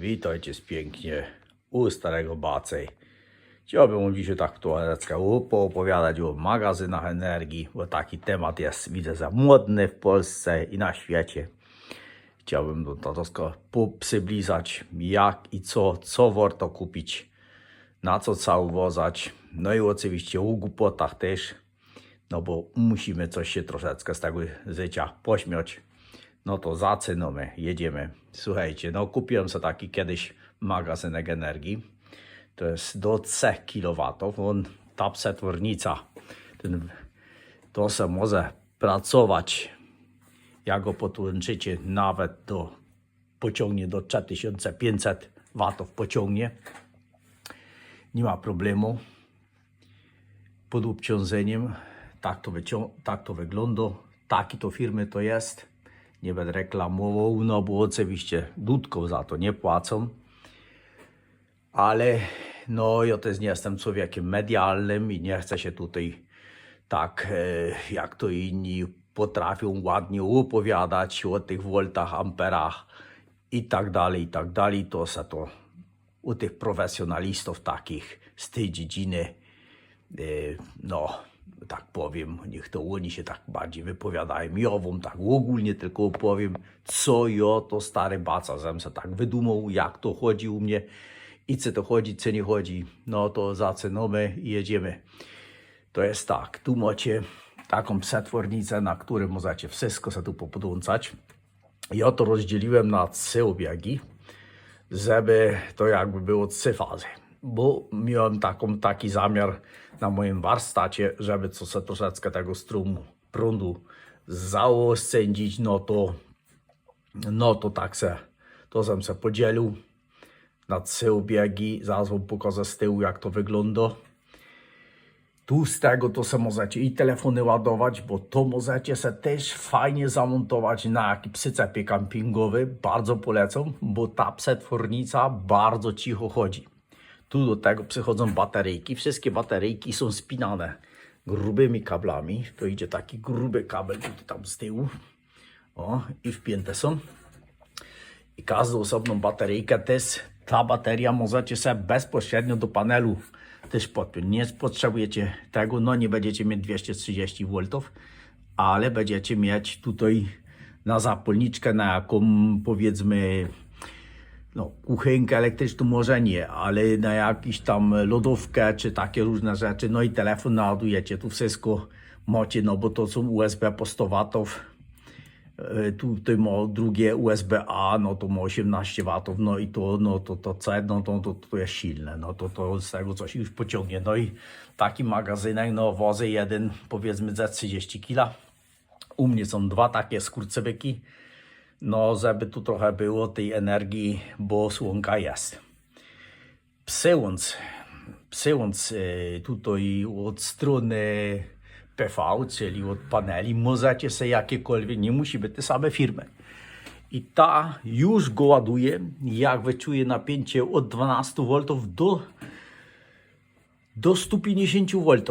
Witajcie pięknie u starego Bacej. Chciałbym dzisiaj tak troszeczkę poopowiadać o magazynach energii, bo taki temat jest, widzę, za modny w Polsce i na świecie. Chciałbym to, troszkę przybliżać, jak i co, co warto kupić, na co trzeba uważać. No i oczywiście o głupotach też, no bo musimy coś się troszeczkę z tego życia pośmiać. No to zaczynamy, jedziemy. Słuchajcie, no kupiłem sobie taki kiedyś magazynek energii. To jest do 3 kW. On, ta przetwornica, ten, to se może pracować. Jak go podłączycie, nawet do, pociągnie do 3500 W pociągnie. Nie ma problemu. Pod obciążeniem tak to, tak to wygląda. Taki to firmy to jest. Nie będę reklamował, no bo oczywiście dudką za to nie płacą. Ale no ja też nie jestem człowiekiem medialnym i nie chcę się tutaj tak e, jak to inni potrafią ładnie opowiadać o tych voltach, amperach i tak dalej, i tak dalej. To se to u tych profesjonalistów takich z tej dziedziny e, no, tak powiem, niech to oni się tak bardziej wypowiadają. Wam tak ogólnie tylko opowiem, co ja to stary baca zem se tak wydumał, jak to chodzi u mnie i co to chodzi, co nie chodzi. No to zaczynamy i jedziemy. To jest tak, tu macie taką przetwornicę, na której możecie wszystko sobie tu popodłączać. Ja to rozdzieliłem na trzy obiegi żeby to jakby było trzy fazy. Bo miałem taką, taki zamiar na moim warsztacie, żeby co se troszeczkę tego strumu prądu zaoszczędzić, no to, no to tak se, to sam se podzielił na trzy obiegi. Zaraz wam pokażę z tyłu, jak to wygląda. Tu z tego to se możecie i telefony ładować, bo to możecie se też fajnie zamontować na jakiś przyczepie kampingowy. Bardzo polecam, bo ta przetwornica bardzo cicho chodzi. Tu do tego przychodzą bateryjki. Wszystkie bateryjki są spinane grubymi kablami. To idzie taki gruby kabel tutaj tam z tyłu. O, i wpięte są. I każdą osobną bateryjkę też ta bateria możecie sobie bezpośrednio do panelu też podpiąć. Nie potrzebujecie tego, no nie będziecie mieć 230 V, ale będziecie mieć tutaj na zapalniczkę, na jaką powiedzmy no, kuchenkę elektryczną może nie, ale na jakiś tam lodówkę czy takie różne rzeczy, no i telefon naładujecie, tu wszystko macie, no bo to są USB po 100 watów, E, tutaj ma drugie USB-A, no to ma 18 W, no i to, no to, to C, no to, to, to jest silne, no to, to z tego coś już pociągnie. No i taki magazynek, no wozy jeden powiedzmy za 30 kg. U mnie są dwa takie skurczybyki, no żeby tu trochę było tej energii, bo słonka jest. Psyłąc, psyłąc e, tutaj od strony PV, czyli od paneli, możecie sobie jakiekolwiek, nie musi być te same firmy. I ta już go ładuje, jak wyczuje napięcie od 12 V do, do 150 V.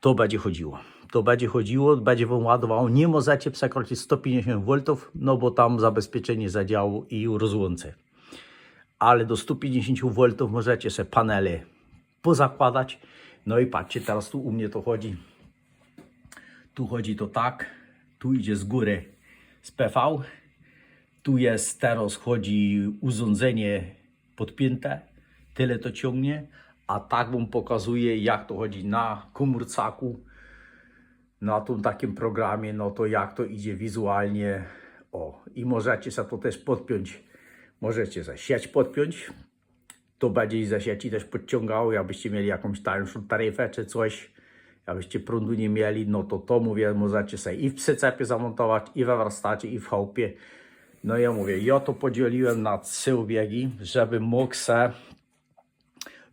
To będzie chodziło. To będzie chodziło, będzie wam ładowało. Nie możecie przekroczyć 150 V, no bo tam zabezpieczenie zadziału i rozłące. Ale do 150 V możecie sobie panele pozakładać. No i patrzcie, teraz tu u mnie to chodzi tu chodzi to tak, tu idzie z góry z PV, tu jest teraz chodzi urządzenie podpięte, tyle to ciągnie, a tak wam pokazuje jak to chodzi na komórcaku, na tym takim programie, no to jak to idzie wizualnie, o i możecie sobie to też podpiąć, możecie za sieć podpiąć, to będzie i za sieci też podciągało, jakbyście mieli jakąś tańszą taryfę czy coś, jakbyście prądu nie mieli, no to to mówię, możecie sobie i w przyczepie zamontować, i we warsztacie, i w chałupie. No ja mówię, ja to podzieliłem na trzy obiegi, żeby mógł se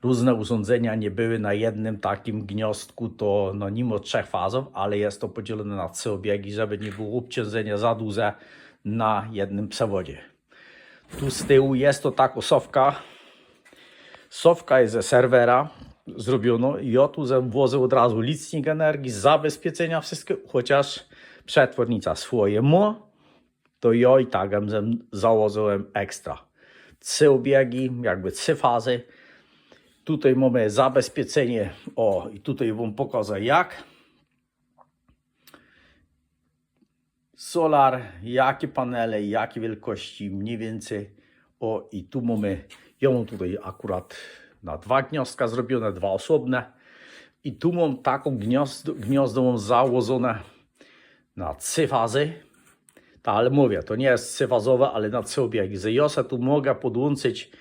różne urządzenia nie były na jednym takim gniazdku, to no mimo trzech fazów, ale jest to podzielone na trzy obiegi, żeby nie było obciążenia za duże na jednym przewodzie. Tu z tyłu jest to tak osowka, Sowka jest ze serwera zrobiono i ja tu włożę od razu licznik energii, zabezpieczenia wszystkie, chociaż przetwornica swoje ma, to ja i tak założyłem ekstra. trzy obiegi, jakby trzy fazy. Tutaj mamy zabezpieczenie. O, i tutaj wam pokażę jak. Solar, jakie panele, jakie wielkości, mniej więcej. O, i tu mamy, ja mam tutaj akurat na dwa gniazdka zrobione, dwa osobne. I tu mam taką gniazdo, gniazdo mam założone na trzy fazy. Ta, ale mówię, to nie jest trzyfazowe, ale na trzy obiegi. Że tu mogę podłączyć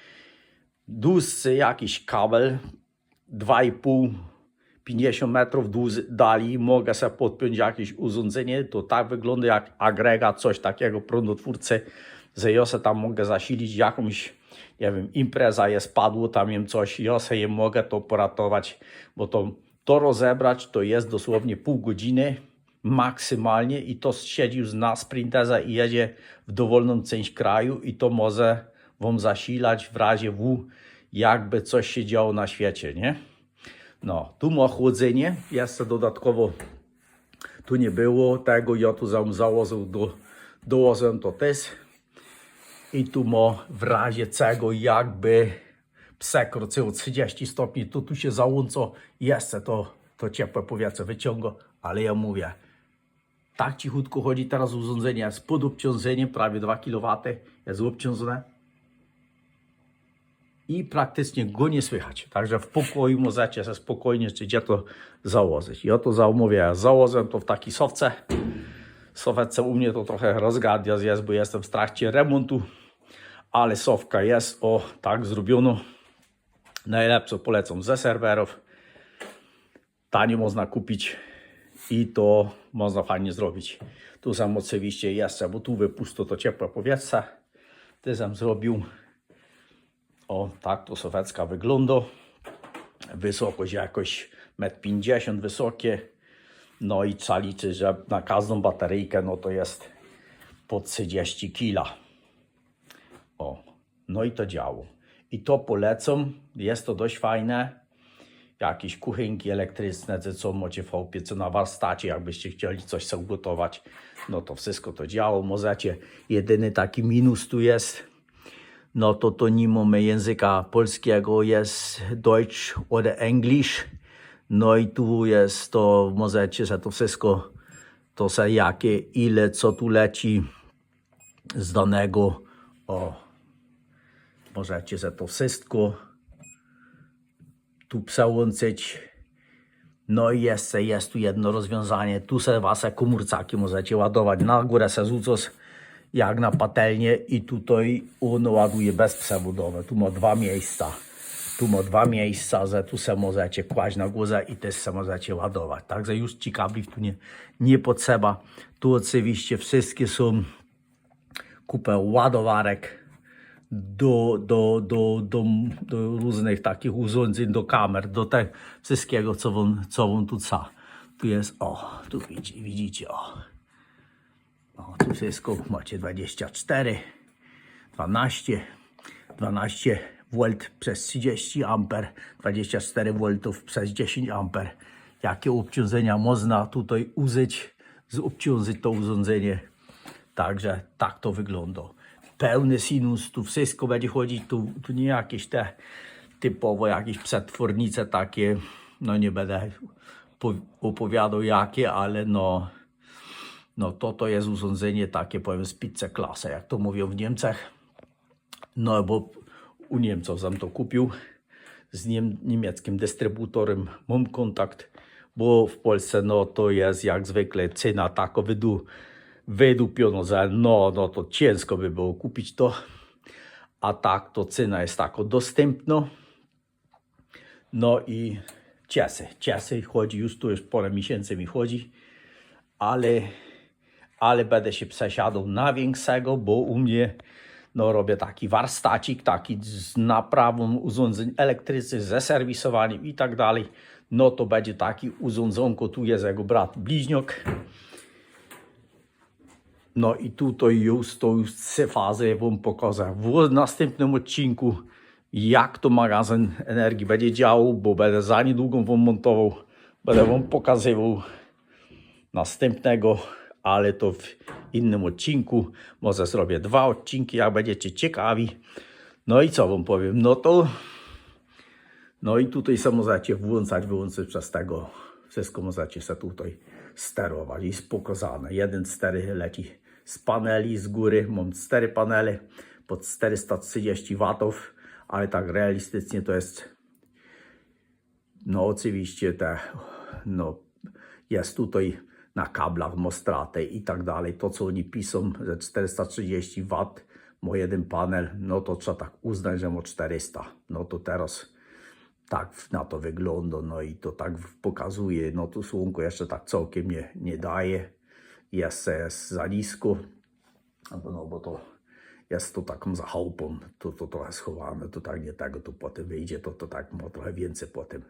dłuższy jakiś kabel 2,5 50 metrów dali mogę sobie podpiąć jakieś urządzenie, to tak wygląda jak agregat, coś takiego prądotwórcy, że ja se tam mogę zasilić jakąś, nie wiem, impreza jest, padło tam im coś, ja sobie je mogę to poratować, bo to, to rozebrać to jest dosłownie pół godziny maksymalnie i to siedzi już na sprinterze i jedzie w dowolną część kraju i to może wam zasilać w razie W, jakby coś się działo na świecie, nie? No, tu ma chłodzenie, jeszcze dodatkowo tu nie było tego, ja tu za- założył do, dołożyłem to też i tu ma w razie czego jakby przekroczyło 30 stopni, to tu się załącza jeszcze to, to ciepłe powietrze wyciąga, ale ja mówię, tak cichutko chodzi teraz urządzenie, jest pod obciążeniem, prawie 2 kW, jest obciążone i praktycznie go nie słychać. Także w pokoju możecie się spokojnie czy gdzie to założyć. Ja to zamówię, założę to w taki sowce. Sowece u mnie to trochę rozgadia jest, bo jestem w trakcie remontu, ale sowka jest, o tak zrobiono. Najlepsze polecam ze serwerów. Tanio można kupić i to można fajnie zrobić. Tu sam oczywiście jeszcze, bo tu wypusto to ciepłe powietrze. Ty sam zrobił. O, tak to sowiecka wygląda. Wysokość jakoś 1,50 m wysokie. No i trzeba liczyć, że na każdą bateryjkę no to jest po 30 kg. O, no i to działo. I to polecam. Jest to dość fajne. Jakieś kuchenki elektryczne, czy co macie w chałupie, co na warsztacie, jakbyście chcieli coś sobie ugotować, no to wszystko to działo. Możecie, jedyny taki minus tu jest, no to to nie mamy języka polskiego, jest Deutsch oder English. No i tu jest to, możecie, że to wszystko, to se jakie, ile, co tu leci z danego, o, możecie, że to wszystko tu przełączyć. No i jeszcze jest tu jedno rozwiązanie. Tu se wasze komórcaki możecie ładować na górę se rzucać jak na patelnię i tutaj ono ładuje bezprzewodowe. Tu ma dwa miejsca. Tu ma dwa miejsca, że tu se możecie kłaść na górze i też se możecie ładować. Także już ci tu nie, nie potrzeba. Tu oczywiście wszystkie są kupę ładowarek do, do, do, do, do różnych takich urządzeń, do kamer, do tego wszystkiego, co wam, co wam tu ca. Tu jest, o, tu widzicie, widzicie, o. O, tu wszystko macie 24, 12, 12 V przez 30 A, 24 V przez 10 A. Jakie obciążenia można tutaj użyć, zobciążyć to urządzenie. Także tak to wygląda. Pełny sinus, tu wszystko będzie chodzić, tu, tu nie jakieś te typowo jakieś przetwornice takie, no nie będę po- opowiadał jakie, ale no no to to jest urządzenie takie, powiem, z pizza klasy, jak to mówią w Niemczech. No bo u Niemców sam to kupił. Z niem, niemieckim dystrybutorem mam kontakt, bo w Polsce no to jest jak zwykle cena taka wydu, wydupiona, że no, no to ciężko by było kupić to. A tak to cena jest taka dostępna. No i cieszy, cieszy, chodzi już tu już parę miesięcy mi chodzi, ale ale będę się przesiadał na większego, bo u mnie no, robię taki warsztacik, taki z naprawą urządzeń elektrycznych, ze serwisowaniem i tak dalej. No to będzie taki urządzonko, tu jest jego brat bliźniok. No i tutaj już to już trzy fazy wam pokażę w następnym odcinku, jak to magazyn energii będzie działał, bo będę za niedługo wam montował, będę wam pokazywał następnego, ale to w innym odcinku. Może zrobię dwa odcinki, jak będziecie ciekawi. No i co wam powiem? No to. No i tutaj samo możecie włączać, wyłączyć przez tego. Wszystko możecie sobie tutaj sterować. Jest pokazane. Jeden stery leci z paneli z góry. Mam cztery panele pod 430 watów, ale tak realistycznie to jest. No oczywiście te, no jest tutaj na kablach mostrate i tak dalej. To co oni piszą, że 430 W ma jeden panel, no to trzeba tak uznać, że ma 400. No to teraz tak na to wygląda, no i to tak pokazuje, no tu słonko jeszcze tak całkiem nie, nie daje, jest, jest za nisko, no bo- to jest to taką zachałupą, to, to trochę schowane, to tak nie tego, to potem wyjdzie, to, to tak ma trochę więcej potem.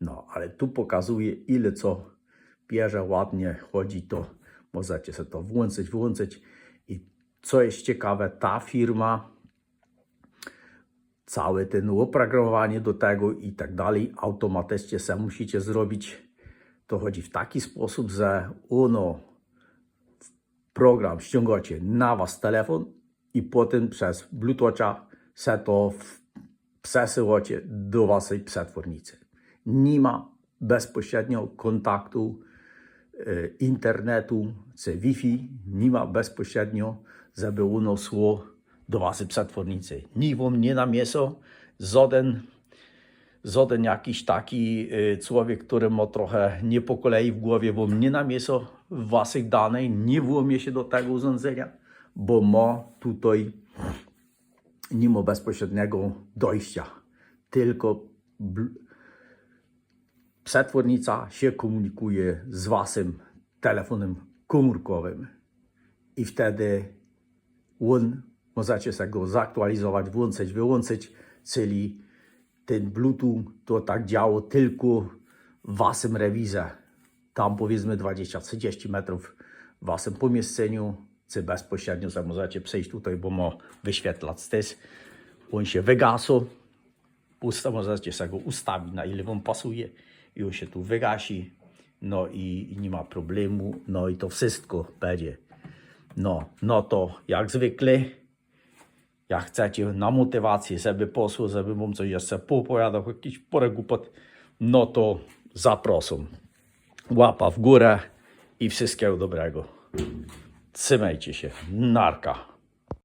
No, ale tu pokazuje ile co bierze ładnie, chodzi to, możecie sobie to włączyć, włączyć i co jest ciekawe, ta firma całe ten oprogramowanie do tego i tak dalej, automatycznie se musicie zrobić. To chodzi w taki sposób, że ono program ściągacie na was telefon i potem przez Bluetootha se to przesyłacie do waszej przetwornicy. Nie ma bezpośrednio kontaktu internetu czy Wi-Fi, żeby ono szło do waszej przetwornicy. Ni wam nie na mięso, żaden, żaden jakiś taki e, człowiek, który ma trochę nie po kolei w głowie, wam nie na mięso waszych danych, nie włamie się do tego urządzenia, bo ma tutaj nie ma bezpośredniego dojścia, tylko przetwornica się komunikuje z waszym telefonem komórkowym. I wtedy on możecie sobie go zaktualizować, włączyć, wyłączyć, czyli ten Bluetooth to tak działo tylko w waszym rewizę, tam powiedzmy 20-30 metrów w waszym pomieszczeniu, czy bezpośrednio sobie możecie przejść tutaj, bo ma wyświetlać też. On się wygasł, usta możecie sobie go ustawić na ile wam pasuje on się tu wygasi, no i, i nie ma problemu, no i to wszystko będzie. No, no to jak zwykle, jak chcecie na motywację, żeby poszło, żeby wam coś jeszcze popowiadał, jakiś porę głupot, no to zapraszam. Łapa w górę i wszystkiego dobrego. Trzymajcie się. Narka.